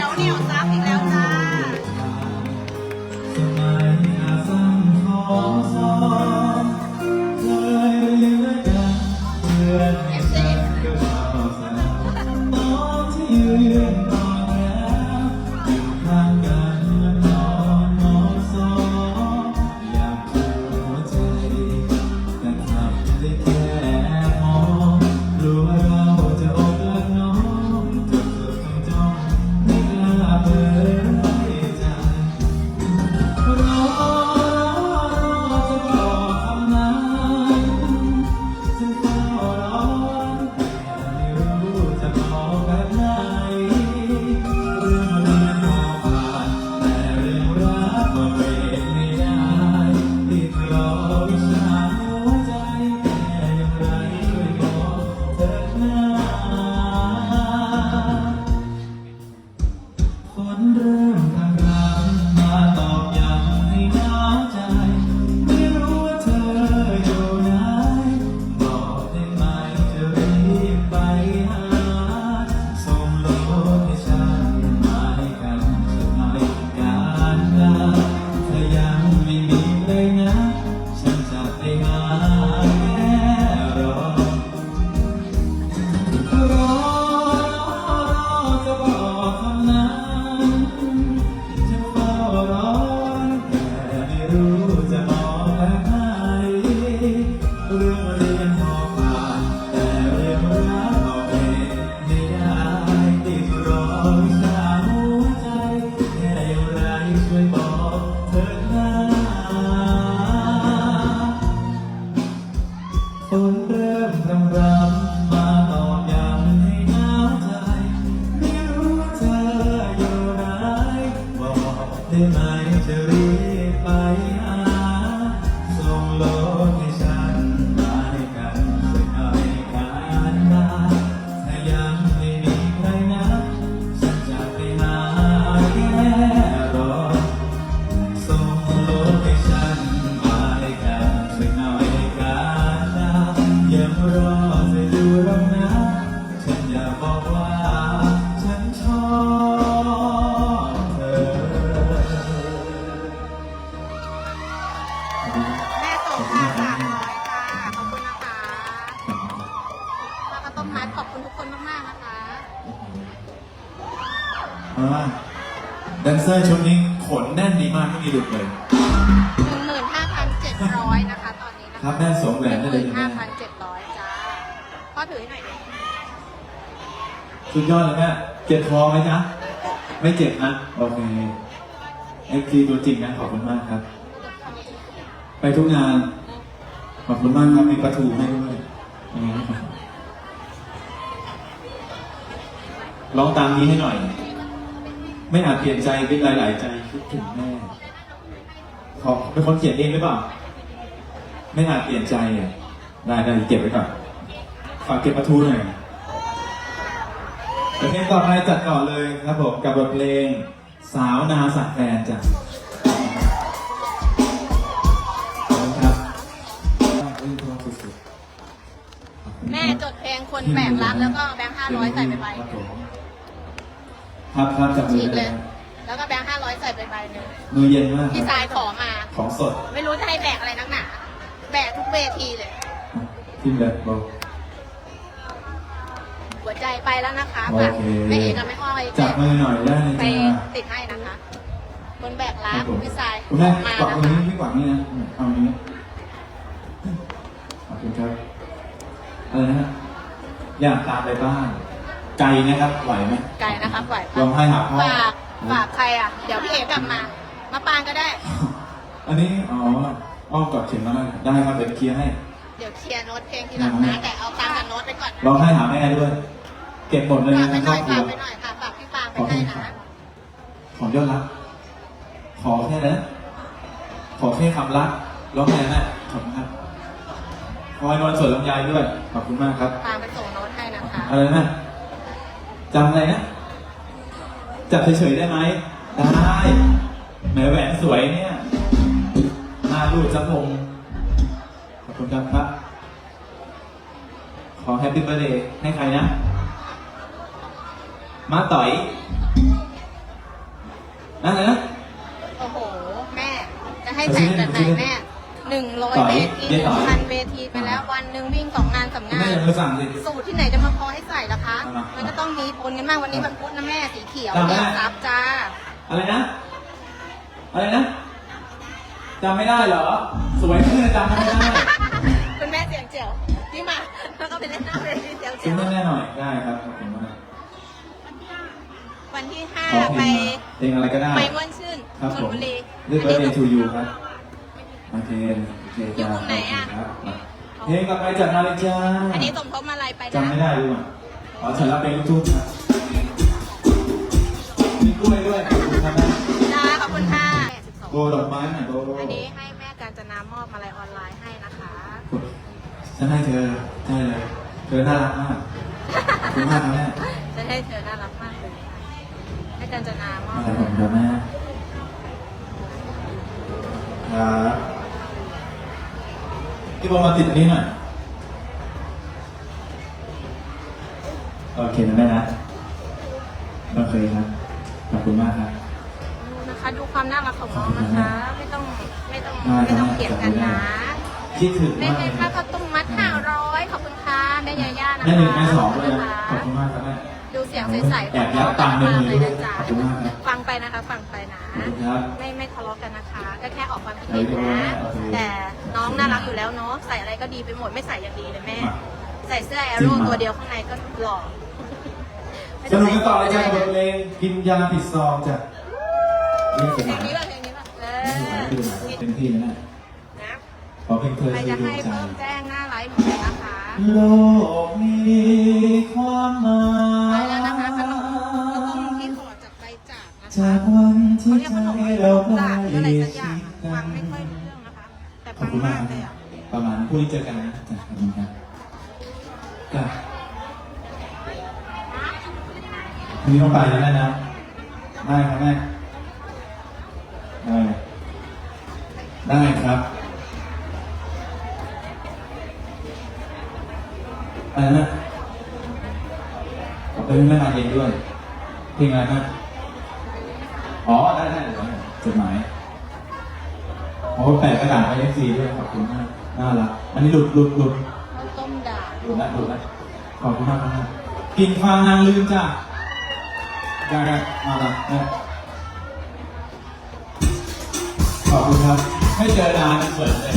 尿尿。 รอจะอยู่หรอกนะ ฉันอยากบอกว่า ฉันชอบเธอแม่ส่งมาสามร้อยค่ะ ขอบคุณนะคะแล้วก็ต้มมัดขอบคุณทุกคนมากๆนะคะ มาแดนเซอร์ชุดนี้ขนแน่นดีมากไม่มีหลุดเลย หนึ่งหมื่นห้าพันเจ็ดร้อยนะคะ ตอนนี้นะคะครับแม่สวมแหวนได้เลยห้านะพัแม่นเจ็ดร้อยจ้าพ่ อถือให้หน่อยดิสุดยอดเลยแม่เจ็บคอไหมจ๊ะ ไม่เจ็บนะ โอเคเอฟซีตัวจริงนะ ขอบคุณมากครับ ไปทุกงาน ขอบคุณมากครับ มีปลาทูให้ด้วยอย่างนี้ครับร้องตามนี้ให้หน่อย ไม่อาจเปลี่ยนใจเป็นหลาย ๆ ใจคิดถึงแม่ขอเป็นคนเขียนเองหรือเปล่า ไม่อาจเปลี่ยนใจอะได้ได้เก็บไว้ก่อนากเก็บปลาทูหน่อยเพลงต่อไปจัดก่อนเลยครับผมกับบทเพลงสาวนาสักแฟนจ้ะขอบคุณครับแม่จดเพลงคนแบกรักแล้วก็แบงค์ห้าร้อยใส่ไปใบหครับนึ่ผงมครับครับจับมืฉีอกเลเลยยแล้วก็แบงค์ห้าร้อยใส่ไปใบหนึ่งมือเย็นมากคพี่รับสายขอมาของสด ไม่รู้จะให้แบกอะไรนักหนาแบกทุกเวทีเลยทิมเลยบอก หัวใจไปแล้วนะคะโอฝากเคแม่เอกกับแม่อ้อยจับมือหน่อยได้เลยไปจ้าติดให้นะคะ คนแบกครัรักบผมพี่สายคุณแม่มากวักนะตรงนี้คะพี่กวักนี่นะเอานี้ขอบคุณครับอะไรนะฮะอยากตามไปบ้านไกลนะครับไหวไหมไกลนะคะไหวลองให้หาพ่อฝากฝากใครอะเดี๋ยวพี่เอกกลับมา มาปานก็ได้ อันนี้อ๋ออ้อมกอดเข็มมาแล้วได้ครับเดี๋ยวเคลียร์ให้เดี๋ยวเคลียร์โน้ตเพลงทีหลังนะแต่เอาตังค์กับโน้ตไปก่อนนะลองให้หาแม่ด้วย เก็บหมดเลยฝากนะไปทั้งหครน่ออบยครัฝาวกไปหน่อยค่ะฝากพี่ปางไปขอบคุให้ณครันะบขอยอดรัก ขอแค่นั้นขอแค่คำรักร้องแค่นั้นขอบคุณครับขอให้นวลสวยลำไยด้วย ขอบคุณมากครับ ปางไปส่งโน้ตให้นะคะ อะไรนะจำอะไรนะ จับเฉยๆได้ไหม ได้แหมแหวนสวยเนี่ยหน้ารูดจับงขอบคุณครับครับ ขอแฮปปี้เบ t ร์ a เดย์ให้ใครนะ มาต่อยนั่นเลยนะ โอ้โห แม่ จะให้แต่งแบบไหนแม่หนึ่งร้อยต่อยเวทีเดี๋หยวต่นึ่อยงพันเวทีไปแล้ววันหนึ่งวิ่งสองงานสามงาแม่นอย่ามือสั่งสิสูตรที่ไหนจะมาพอให้ใส่ล่ะคะเอามามันก็ต้องมีปนกันมากวันนี้วันพุธนะแม่สีเขียวจำได้เรียกซับจ้า อะไรนะ อะไรนะจำไม่ได้เหรอ สวยขึ้นจำไม่ได้คุณแม่เสียงเจียวนี่มา แล้วก็ไปเล่นหน้าเวทีเจียวซื้เจีอยวแน่ๆหน่อยได้ครับขอบคุณมาก วันที่ห้าขอเพไปลงเพลงอะไรก็ได้ ไปม่วนชื่นครับชผลมบุรีเรียกว่า Day to You ครับ โอเคโอเคอยู่ตรงไหนอะครับเพลงกลับไปจากนาฬิกาอันนี้สมทบมาอะไรไปนะจำไม่ได้ด้วยอ๋อฉันรับเป็นลูกทุ่งครับมีกล้วยด้วยขอบคุณครับแม่จ้าขอบคุณค่ะโบดอกไม้หน่อยโบอันนี้ให้แม่การจะนามอบมาลัยออนไลน์ให้นะคะ ฉันให้เธอใช่เลย เธอน่ารักมากขอบคุณมากครับแม่ จะให้เธอน่ารักมา กเลยให้การจะนามอบอะไรผมครับแม่ครับพี่บอลมาติดอันนี้หน่อย โอเคนะแม่นะโอเคครับ ขอบคุณมากครับ ดูนะคะ ดูความน่ารักของน้องนะคะ ไม่ต้องไม่ต้องไม่ต้องเกลียดกันนะคิดถึงแม่มากให้เลยค่าข้าวต้มมัดห้าร้อยขอบคุณค่ะแม่ยาย่านะคะแม่หนึ่งแม่สองด้วยนะขขออบบคุคุณณมากครับแม่ดูเสียงใสๆแอบยัดตังค์ในมือเลด้วยยนะจ๊ะขอบคุณมากครับฟังไปนะคะ ฟังไปนะ ขอบคุณครับ ไม่ไม่ทะเลาะกันนะคะ ก็แค่ออกความคิดใส่เห็นไปเลยนะโอเคแต่น้องน่ารักอยู่แล้วเนาะ ใส่อะไรก็ดีไปหมด ไม่ใส่อย่างดีเลยแม่มาใส่เสื้อแอจริโร่งมาตัวเดียวข้างในก็หล่อไม่สต้งนุกใส่กันต่อเลยจ้ะได้กับบทเพลงกินยาผิดซองจ้ะนี่เสียงเพหลมางยนี้ป่ะเพลงนี้ป่ะเอนี่เสียงหมายอที่ดูหมายเต็มที่นะแม่นะขอเพลงเธอใครคือจะดวให้งใจเพิ่มแจ้งหน้าไลฟ์เหมือนกันนะคะ โลกมีความหมาย จากวันที่เขาเรียกใจขนมเราจากหรืออะไรได้สักอย่างชิดอะกัฟังนไม่ค่อยรู้เรื่องนะคะ แต่ขอฟับงคุณมามากกคเลรัยอะ ประมาณพรุ่งนี้เจอกันนะจ้ะขอบคุณครับจ้ะพรุ่งนี้ต้องไปแล้วแม่นะได้ครับแม่ได้ได้ครับอะไรนะขอบคุณแม่มาเองด้วยเพลงอะไรนะ จดหมายโอ้แปะกระดาษไปเอฟซีด้วยขอบคุณมากน่ารักอันนี้หลุดหลุดหลุดต้มด่าหลุดละหลุดละขอบคุณมากครับกินฟางนางลืมจ้ะได้ได้มาละขอบคุณครับ ให้เจอนานเปิดเลย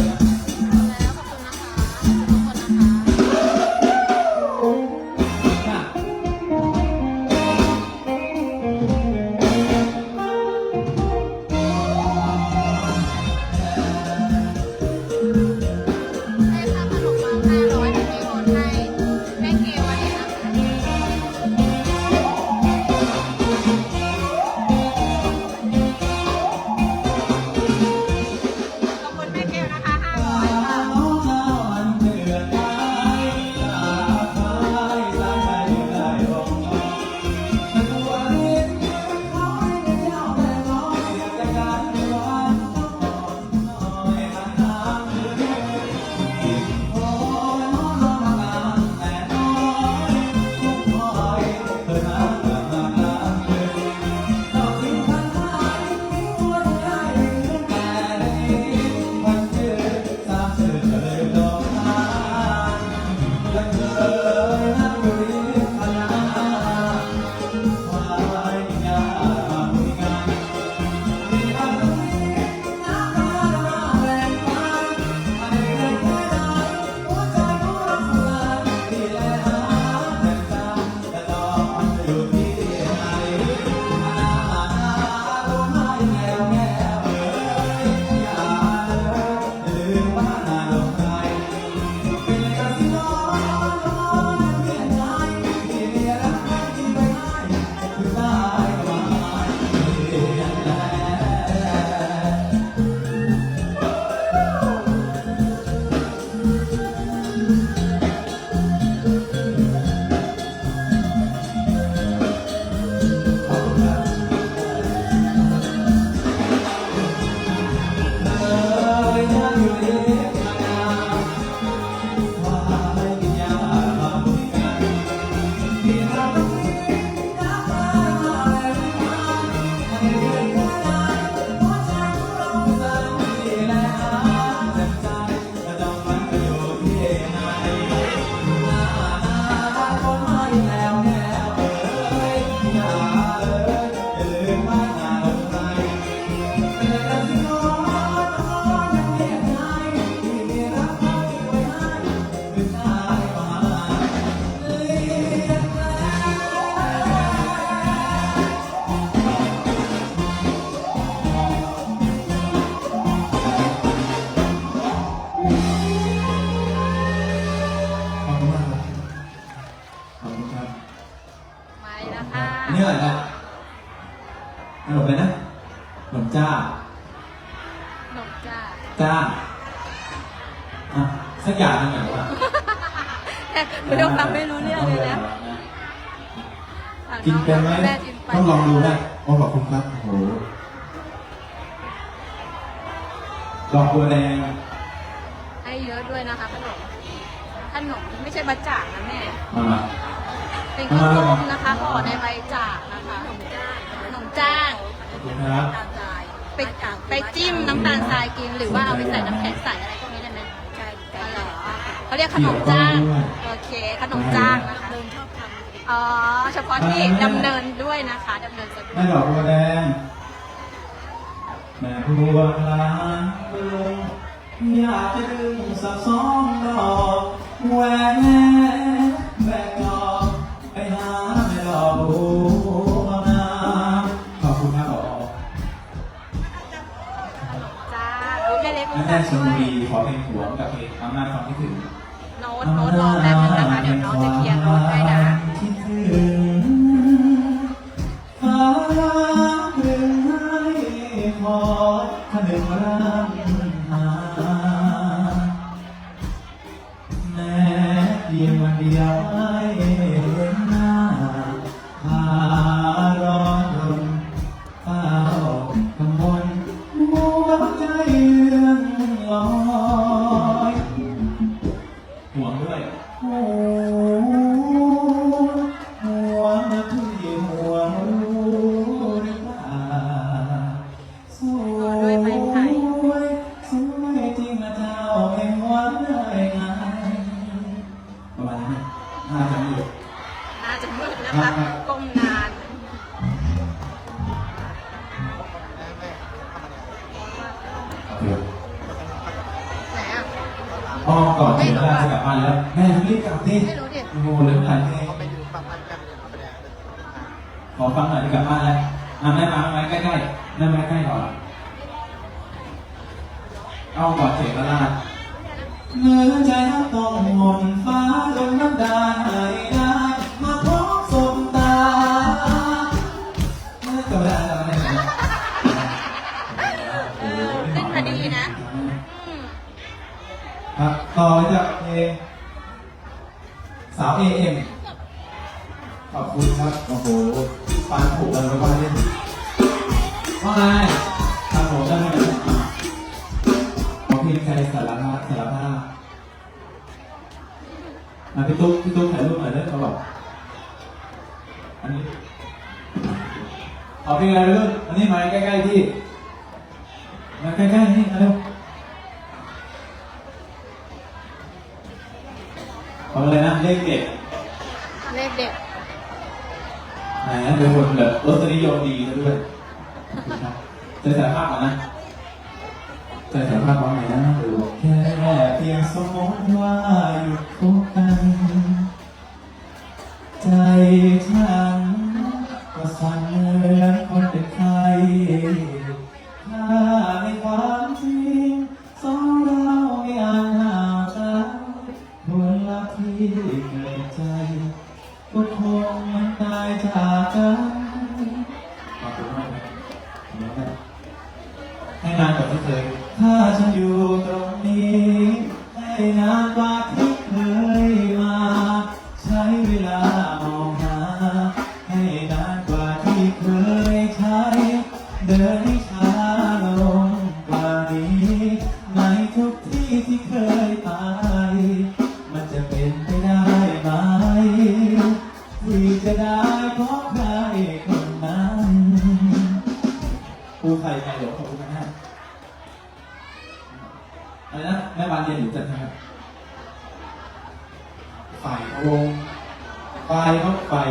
กินเป็นไหมแม่กินไปต้องลองดูนะโอ้ขอบคุณครับโอ้โหดอกบัวแดงให้เยอะด้วยนะคะขนมขนมไม่ใช่บะจ่างนะแม่ มาเป็นข้าวต้มนะคะห่อในใบจากนะคะขนมจ้างขนมจ้างขอบคุณครับ ไปไปจิ้มน้ำตาลทรายกินหรือว่าเอาไปใส่น้ำแข็งใส่อะไรพวกนี้ได้ไหมใช่เหรอเขาเรียกขนมจ้างโอเคขนมจ้างนะคะช อ๋อเฉพาะที่ดำเนินด้วยนะคะดำเนินสะดวแม่ดอกบัวแดงแม่บัวลานเบืองอยากจะดึงสักสองดอกแหวนแบกดอกไปหาแม่ดอกบัวนาขอบคุณครับผอจ้าอุ๊ยแม่เล็กแม่แม่ชลบุรีขอเพลงหวงกับเพลงอำนาจความคิดถึง โน้ตโน้ตรอแป๊บนึงนะคะ เดี๋ยวน้องจะเคลียร์โน้ตให้นะ ร่ำหาแม้เพียงวันเดียวไอ้ พ่อก่อนถึงเวลาจะกลับบ้านแล้วแม่รีบกลับดิไม่รู้ดิโอ้โหเหลือหลายเพลงขอฟังหน่อยจะกลับบ้านแล้วอะแม่มาแม่ใกล้ๆแม่มาใกล้ก่อนเอาก่อนเสียงละลาดเนื้อใจน้ำต้องหม่นฟ้าจนน้ำดาไหล ต่อจากเพลงสาวเอเอ็มขอบคุณครับ โอ้โหฟันผูกกันไปบ้านเล่นว่าไงทำผมได้ไหมขอเพลงใจสารภาพสารภาพมาพี่ตุ๊กพี่ตุ๊กถ่ายรูปหน่อยได้ไหมบอกอันนี้เอาเพลงอะไรไปลูกอันนี้มาใกล้ๆพี่มาใกล้ๆนี่มาเร็ว อาอะไรนะเลขเด็ดเลขเด็ดไหนนะเป็นคนแบบรสนิยมดีซะด้วยขอบคุณครับใจสารภาพก่อนนะใจสารภาพว่าไงนะดูแค่เพียงสมมติว่าหยุดคบกัน ใจฉันก็สั่นเหมือนคนเป็นใคร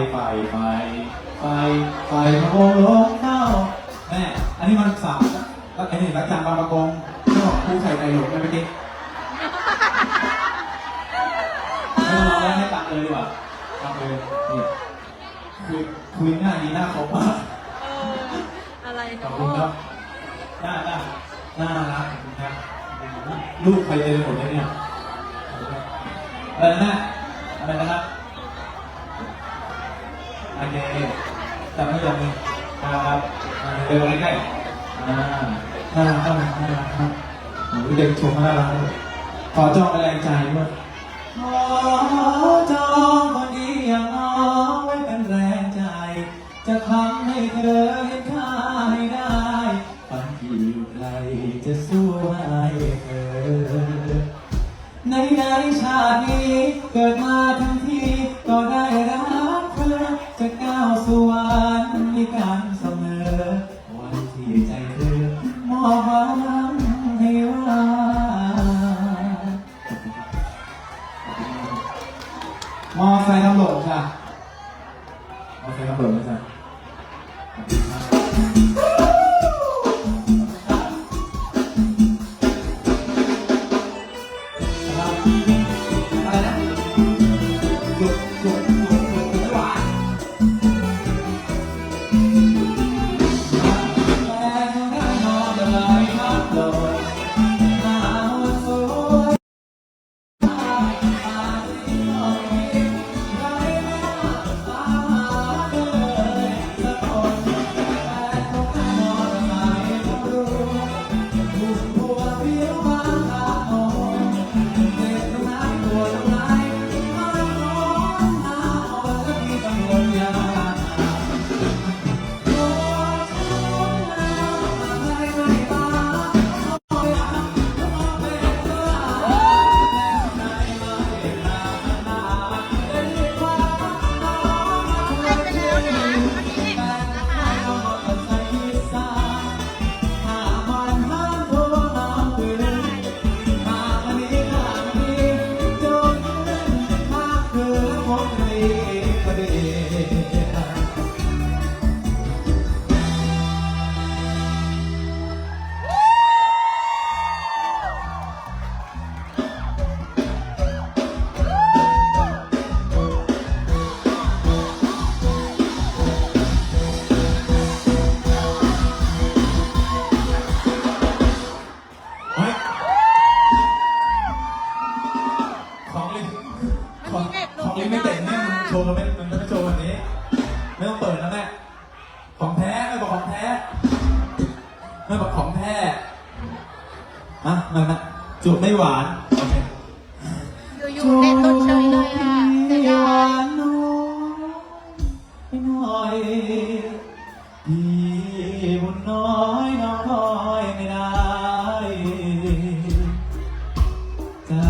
เขาฝ่ายฝ่ายฝ่ายฝ่ายฝ่ายพะวงลงเข้าแม่อันนี้มันสามแล้วไอ้นี่รักจันทร์บางประกงที่บอกครูไข่ไก่หลงไม่ไปกิ๊กไม่ต้องรอแล้วให้ตัดเลยดีกว่าตัดเลยนี่คุยคุยหน้าดีหน้าครบมากเอออะไรขอบเนาะคุณครับหน่ารักน่ารักขอบคุณครับลูกใครเจอหมดเลยเนี่ยขอบคุณครับอะไรนะอะไรนะครับ อเคจับไม่ยอมเลยครับอ่าเดินใกล้ๆอ่าน่ารักน่ารักน่ารักครับโอ้ยเด็กชมน่ารักเลยขอจองแรงใจด้วยขอจองคนดีอย่างน้องไว้เป็นแรงใจ จะทำให้เธอเห็นค่าให้ได้ฝันที่อยู่ไกลจะสู้ให้เธอในในชาตินี้เกิดมาทั้งทีก็ได้ มอไซค์น้ำหลงจ้ะ แท้ไม่บอกของแท้อะมันนจูบไม่หวานโอเคอยู่ๆเต้นต้นเฉยเลยอะเสียดายน่อยพี่บุญน้อยน้องน้อยไม่ได้จะ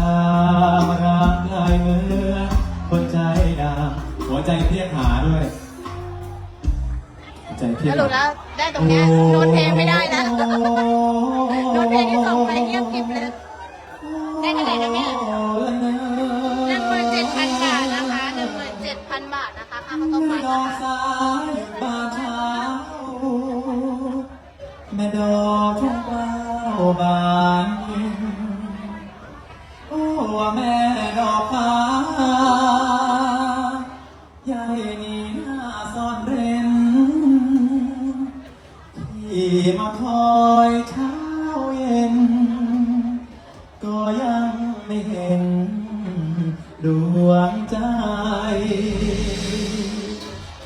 มารักลายเมื่อนคนใจดำหัวใจเพียกหาด้วย ใจเพียกรุปแล้ว ได้ตรงเนี้ยโน้ตเพลงไม่ได้นะโน้ตเพลงที่ส่งไปเงียบกริบเลยได้เท่าไหร่นะแม่